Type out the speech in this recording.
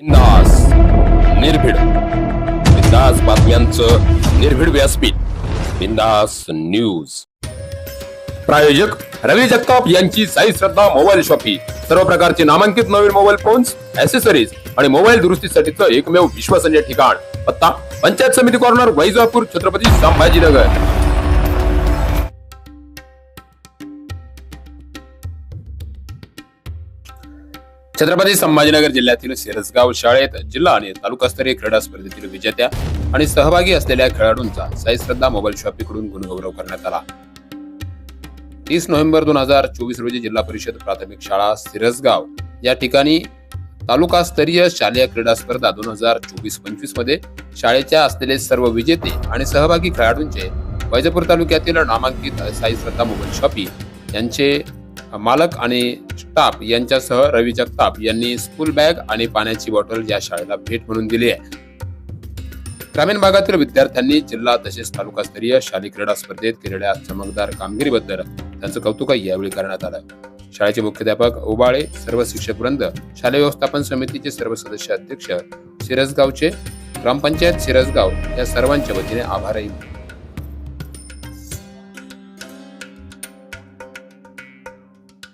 बिंदास निर्भीड. बिंदास बातम्यांचं निर्भीड व्यासपीठ. बिंदास न्यूज. प्रायोजक रवी जगताप यांची साई श्रद्धा मोबाईल शॉपी. सर्व प्रकारचे नामांकित नवीन मोबाईल फोन्स ऍसेसरीज आणि मोबाईल दुरुस्तीसाठीचं एकमेव विश्वसनीय ठिकाण. पत्ता पंचायत समिती कॉर्नर वैजापूर छत्रपती संभाजीनगर. छत्रपती संभाजीनगर जिल्ह्यातील सिरसगाव शाळेत जिल्हा आणि तालुकास्तरीय क्रीडा स्पर्धेतील विजेत्या आणि सहभागी असलेल्या खेळाडूंचा साई श्रद्धा मोबाईल शॉपीकडून गुणगौरव करण्यात आला. तीस नोव्हेंबर दोन हजार चोवीस रोजी जिल्हा परिषद प्राथमिक शाळा सिरसगाव या ठिकाणी तालुकास्तरीय शालेय क्रीडा स्पर्धा दोन हजार चोवीस पंचवीसमध्ये शाळेच्या असलेले सर्व विजेते आणि सहभागी खेळाडूंचे वैजापूर तालुक्यातील नामांकित साई श्रद्धा मोबाईल शॉपी यांचे मालक आणि जगताप यांच्यासह रवी जगताप यांनी स्कूल बॅग आणि पाण्याची बॉटल या शाळेला भेट म्हणून दिली आहे. ग्रामीण भागातील विद्यार्थ्यांनी जिल्हा तसेच तालुकास्तरीय शालेय क्रीडा स्पर्धेत केलेल्या चमकदार कामगिरीबद्दल त्यांचं कौतुकही यावेळी करण्यात आलं शाळेचे मुख्याध्यापक ओबाळे सर्व शिक्षक वृंद शालेय व्यवस्थापन समितीचे सर्व सदस्य अध्यक्ष सिरसगावचे ग्रामपंचायत सिरसगाव या सर्वांच्या वतीने आभारही